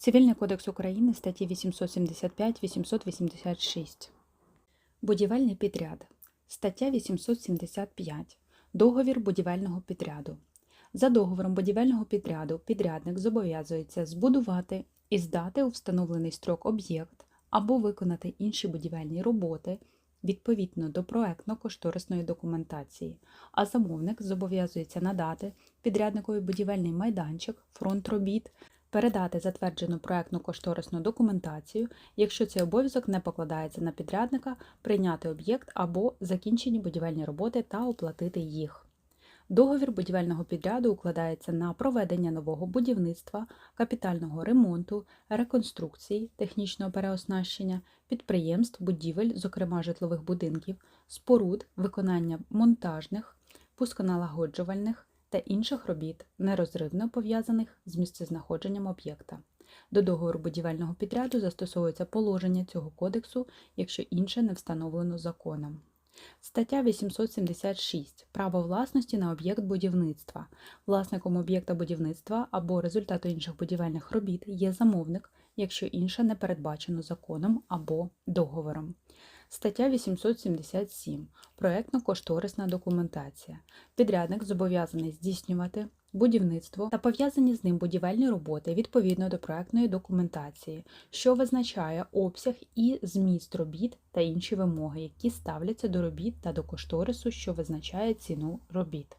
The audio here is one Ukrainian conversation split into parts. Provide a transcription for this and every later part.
Цивільний кодекс України статті 875-886. Будівельний підряд. Стаття 875. Договір будівельного підряду. За договором будівельного підряду підрядник зобов'язується збудувати і здати у встановлений строк об'єкт або виконати інші будівельні роботи відповідно до проектно-кошторисної документації, а замовник зобов'язується надати підрядникові будівельний майданчик, фронт робіт, передати затверджену проектно-кошторисну документацію, якщо цей обов'язок не покладається на підрядника, прийняти об'єкт або закінчені будівельні роботи та оплатити їх. Договір будівельного підряду укладається на проведення нового будівництва, капітального ремонту, реконструкції, технічного переоснащення, підприємств, будівель, зокрема житлових будинків, споруд, виконання монтажних, пусконалагоджувальних та інших робіт, нерозривно пов'язаних з місцезнаходженням об'єкта. До договору будівельного підряду застосовується положення цього кодексу, якщо інше не встановлено законом. Стаття 876. Право власності на об'єкт будівництва. Власником об'єкта будівництва або результату інших будівельних робіт є замовник, якщо інше не передбачено законом або договором. Стаття 877. Проектно-кошторисна документація. Підрядник зобов'язаний здійснювати будівництво та пов'язані з ним будівельні роботи відповідно до проектної документації, що визначає обсяг і зміст робіт та інші вимоги, які ставляться до робіт та до кошторису, що визначає ціну робіт.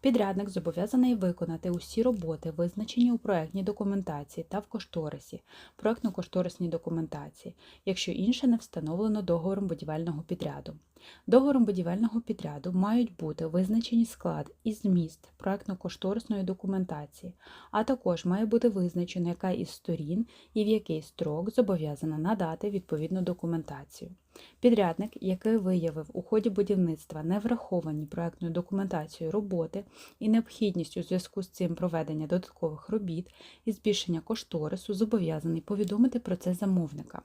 Підрядник зобов'язаний виконати усі роботи, визначені у проектній документації та в кошторисі, проектно-кошторисній документації, якщо інше не встановлено договором будівельного підряду. Договором будівельного підряду мають бути визначені склад і зміст проектно-кошторисної документації, а також має бути визначено, яка із сторін і в який строк зобов'язана надати відповідну документацію. Підрядник, який виявив у ході будівництва невраховані проектною документацією роботи і необхідність у зв'язку з цим проведення додаткових робіт і збільшення кошторису, зобов'язаний повідомити про це замовника.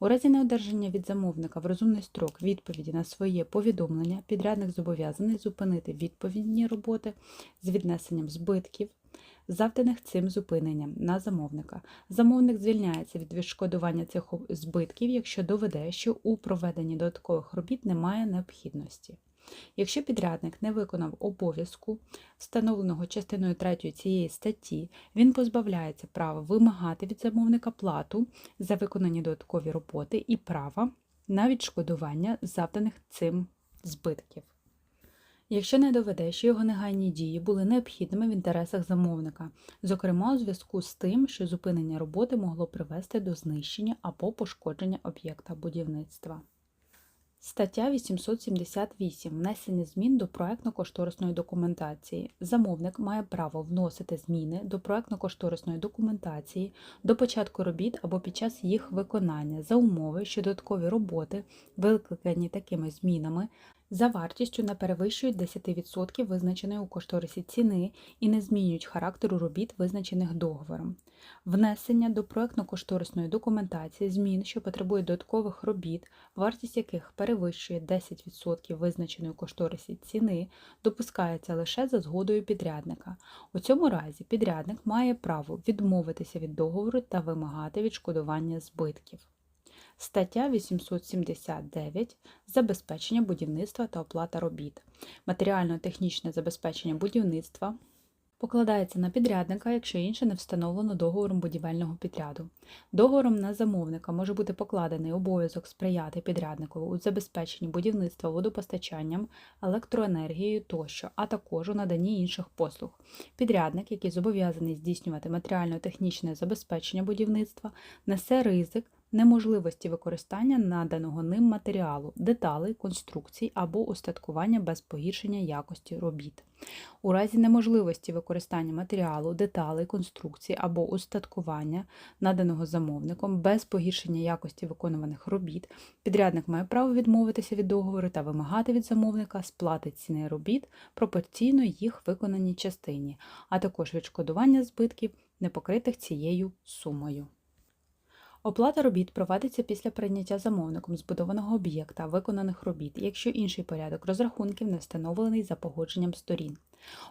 У разі неодержання від замовника в розумний строк відповіді на своє повідомлення, підрядник зобов'язаний зупинити відповідні роботи з віднесенням збитків завданих цим зупиненням на замовника. Замовник звільняється від відшкодування цих збитків, якщо доведе, що у проведенні додаткових робіт немає необхідності. Якщо підрядник не виконав обов'язку, встановленого частиною 3 цієї статті, він позбавляється права вимагати від замовника плату за виконані додаткові роботи і права на відшкодування завданих цим збитків якщо не доведе, що його негайні дії були необхідними в інтересах замовника, зокрема у зв'язку з тим, що зупинення роботи могло привести до знищення або пошкодження об'єкта будівництва. Стаття 878. Внесення змін до проектно-кошторисної документації. Замовник має право вносити зміни до проектно-кошторисної документації до початку робіт або під час їх виконання за умови, що додаткові роботи, викликані такими змінами, за вартістю не перевищують 10% визначеної у кошторисі ціни і не змінюють характеру робіт, визначених договором. Внесення до проектно-кошторисної документації змін, що потребують додаткових робіт, вартість яких перевищує 10% визначеної у кошторисі ціни, допускається лише за згодою підрядника. У цьому разі підрядник має право відмовитися від договору та вимагати відшкодування збитків. Стаття 879 Забезпечення будівництва та оплата робіт. Матеріально-технічне забезпечення будівництва покладається на підрядника, якщо інше не встановлено договором будівельного підряду. Договором на замовника може бути покладений обов'язок сприяти підряднику у забезпеченні будівництва водопостачанням, електроенергією тощо, а також у наданні інших послуг. Підрядник, який зобов'язаний здійснювати матеріально-технічне забезпечення будівництва, несе ризик неможливості використання наданого ним матеріалу, деталей, конструкцій або устаткування без погіршення якості робіт. У разі неможливості використання матеріалу, деталей, конструкцій або устаткування, наданого замовником без погіршення якості виконуваних робіт, підрядник має право відмовитися від договору та вимагати від замовника сплати ціни робіт пропорційно їх виконаній частині, а також відшкодування збитків, не покритих цією сумою. Оплата робіт проводиться після прийняття замовником збудованого об'єкта виконаних робіт, якщо інший порядок розрахунків не встановлений за погодженням сторін.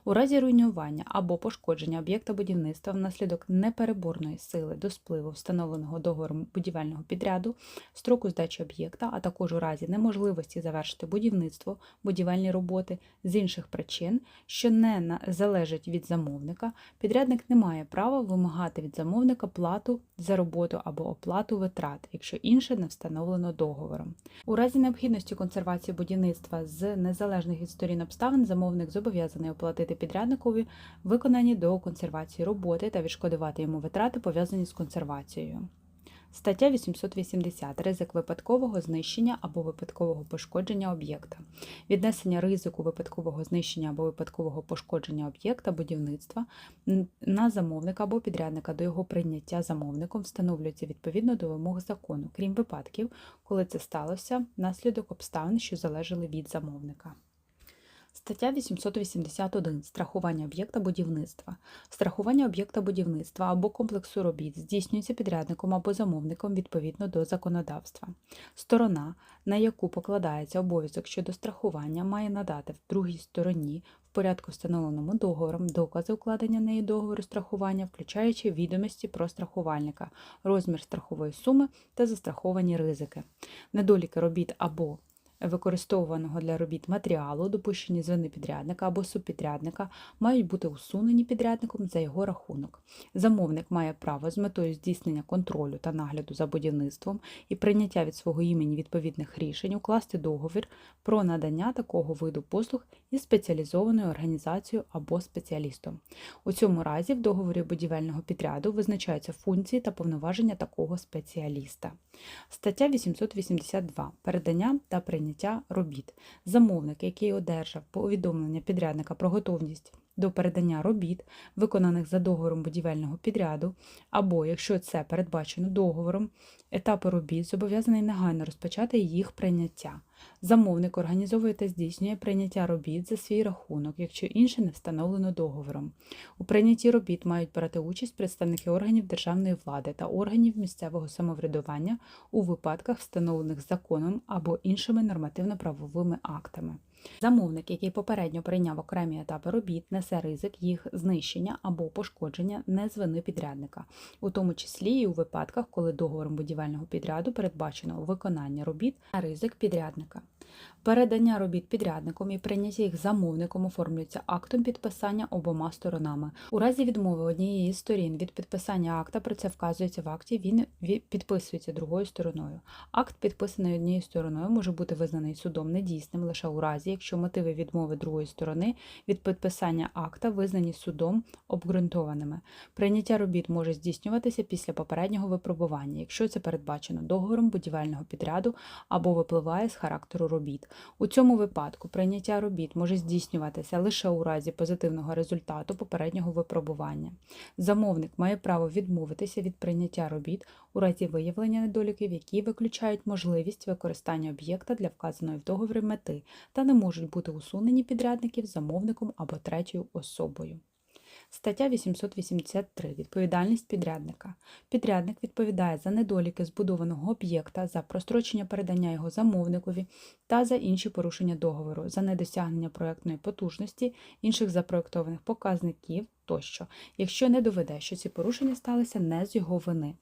У разі руйнування або пошкодження об'єкта будівництва внаслідок непереборної сили до спливу встановленого договором будівельного підряду, строку здачі об'єкта, а також у разі неможливості завершити будівництво, будівельні роботи з інших причин, що не залежать від замовника, підрядник не має права вимагати від замовника плату за роботу або оплату витрат, якщо інше не встановлено договором. У разі необхідності консервації будівництва з незалежних від сторін обставин замовник зобов'язаний оплатити підрядникові виконані до консервації роботи та відшкодувати йому витрати, пов'язані з консервацією. Стаття 880. Ризик випадкового знищення або випадкового пошкодження об'єкта. Віднесення ризику випадкового знищення або випадкового пошкодження об'єкта будівництва на замовника або підрядника до його прийняття замовником встановлюється відповідно до вимог закону, крім випадків, коли це сталося внаслідок обставин, що залежали від замовника. Стаття 881. Страхування об'єкта будівництва. Страхування об'єкта будівництва або комплексу робіт здійснюється підрядником або замовником відповідно до законодавства. Сторона, на яку покладається обов'язок щодо страхування, має надати в другій стороні в порядку встановленому договором докази укладення нею договору страхування, включаючи відомості про страхувальника, розмір страхової суми та застраховані ризики, недоліки робіт або використовуваного для робіт матеріалу, допущені з вини підрядника або субпідрядника, мають бути усунені підрядником за його рахунок. Замовник має право з метою здійснення контролю та нагляду за будівництвом і прийняття від свого імені відповідних рішень укласти договір про надання такого виду послуг із спеціалізованою організацією або спеціалістом. У цьому разі в договорі будівельного підряду визначаються функції та повноваження такого спеціаліста. Стаття 882. Передання та прийняття робіт. Замовник, який одержав повідомлення підрядника про готовність до передання робіт, виконаних за договором будівельного підряду, або, якщо це передбачено договором, етапи робіт зобов'язаний негайно розпочати їх прийняття. Замовник організовує та здійснює прийняття робіт за свій рахунок, якщо інше не встановлено договором. У прийнятті робіт мають брати участь представники органів державної влади та органів місцевого самоврядування у випадках, встановлених законом або іншими нормативно-правовими актами. Замовник, який попередньо прийняв окремі етапи робіт, несе ризик їх знищення або пошкодження не з вини підрядника, у тому числі і у випадках, коли договором будівельного підряду передбачено виконання робіт на ризик підрядника. Передання робіт підрядником і прийняття їх замовником оформлюється актом підписання обома сторонами. У разі відмови однієї з сторін від підписання акта, про це вказується в акті, він підписується другою стороною. Акт, підписаний однією стороною, може бути визнаний судом недійсним лише у разі, якщо мотиви відмови другої сторони від підписання акта визнані судом обґрунтованими. Прийняття робіт може здійснюватися після попереднього випробування, якщо це передбачено договором будівельного підряду або випливає з характеру робіт. У цьому випадку прийняття робіт може здійснюватися лише у разі позитивного результату попереднього випробування. Замовник має право відмовитися від прийняття робіт у разі виявлення недоліків, які виключають можливість використання об'єкта для вказаної в договорі мети та не можуть бути усунені підрядників замовником або третьою особою. Стаття 883. Відповідальність підрядника. Підрядник відповідає за недоліки збудованого об'єкта, за прострочення передання його замовникові та за інші порушення договору, за недосягнення проектної потужності, інших запроектованих показників тощо, якщо не доведе, що ці порушення сталися не з його вини.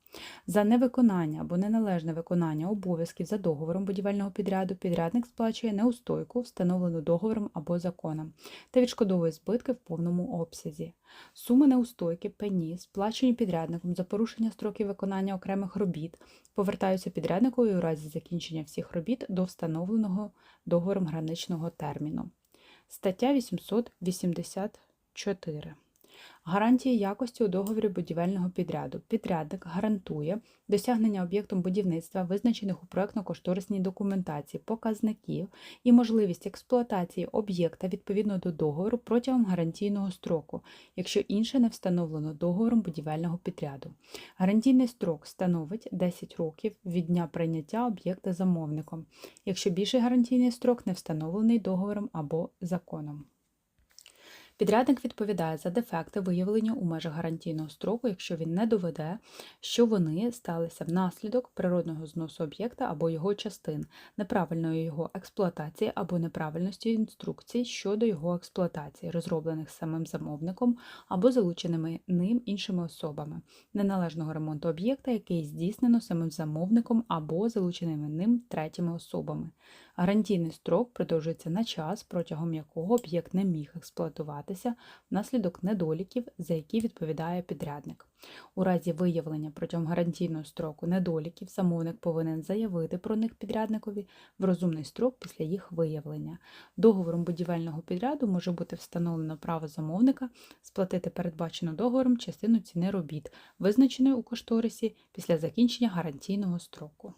За невиконання або неналежне виконання обов'язків за договором будівельного підряду підрядник сплачує неустойку, встановлену договором або законом, та відшкодовує збитки в повному обсязі. Суми неустойки, пені, сплачені підрядником за порушення строків виконання окремих робіт, повертаються підрядникові у разі закінчення всіх робіт до встановленого договором граничного терміну. Стаття 884. Гарантії якості у договорі будівельного підряду. Підрядник гарантує досягнення об'єктом будівництва, визначених у проектно-кошторисній документації, показників і можливість експлуатації об'єкта відповідно до договору протягом гарантійного строку, якщо інше не встановлено договором будівельного підряду. Гарантійний строк становить 10 років від дня прийняття об'єкта замовником, якщо більший гарантійний строк не встановлений договором або законом. Підрядник відповідає за дефекти, виявлені у межах гарантійного строку, якщо він не доведе, що вони сталися внаслідок природного зносу об'єкта або його частин, неправильної його експлуатації або неправильності інструкцій щодо його експлуатації, розроблених самим замовником або залученими ним іншими особами, неналежного ремонту об'єкта, який здійснено самим замовником або залученими ним третіми особами. Гарантійний строк продовжується на час, протягом якого об'єкт не міг експлуатуватися внаслідок недоліків, за які відповідає підрядник. У разі виявлення протягом гарантійного строку недоліків замовник повинен заявити про них підрядникові в розумний строк після їх виявлення. Договором будівельного підряду може бути встановлено право замовника сплатити передбачену договором частину ціни робіт, визначеної у кошторисі після закінчення гарантійного строку.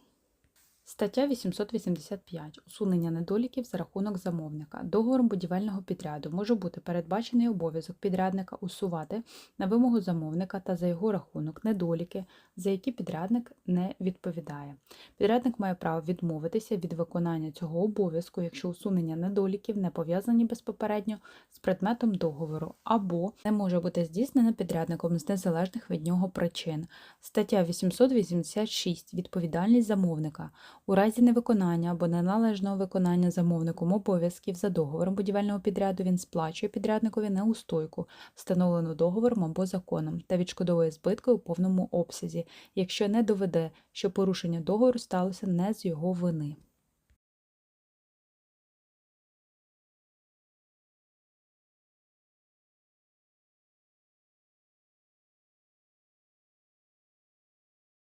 Стаття 885. Усунення недоліків за рахунок замовника. Договором будівельного підряду може бути передбачений обов'язок підрядника усувати на вимогу замовника та за його рахунок недоліки, за які підрядник не відповідає. Підрядник має право відмовитися від виконання цього обов'язку, якщо усунення недоліків не пов'язані безпосередньо з предметом договору, або не може бути здійснене підрядником з незалежних від нього причин. Стаття 886. Відповідальність замовника. У разі невиконання або неналежного виконання замовником обов'язків за договором будівельного підряду він сплачує підрядникові неустойку, встановлену договором або законом, та відшкодовує збитки у повному обсязі, якщо не доведе, що порушення договору сталося не з його вини.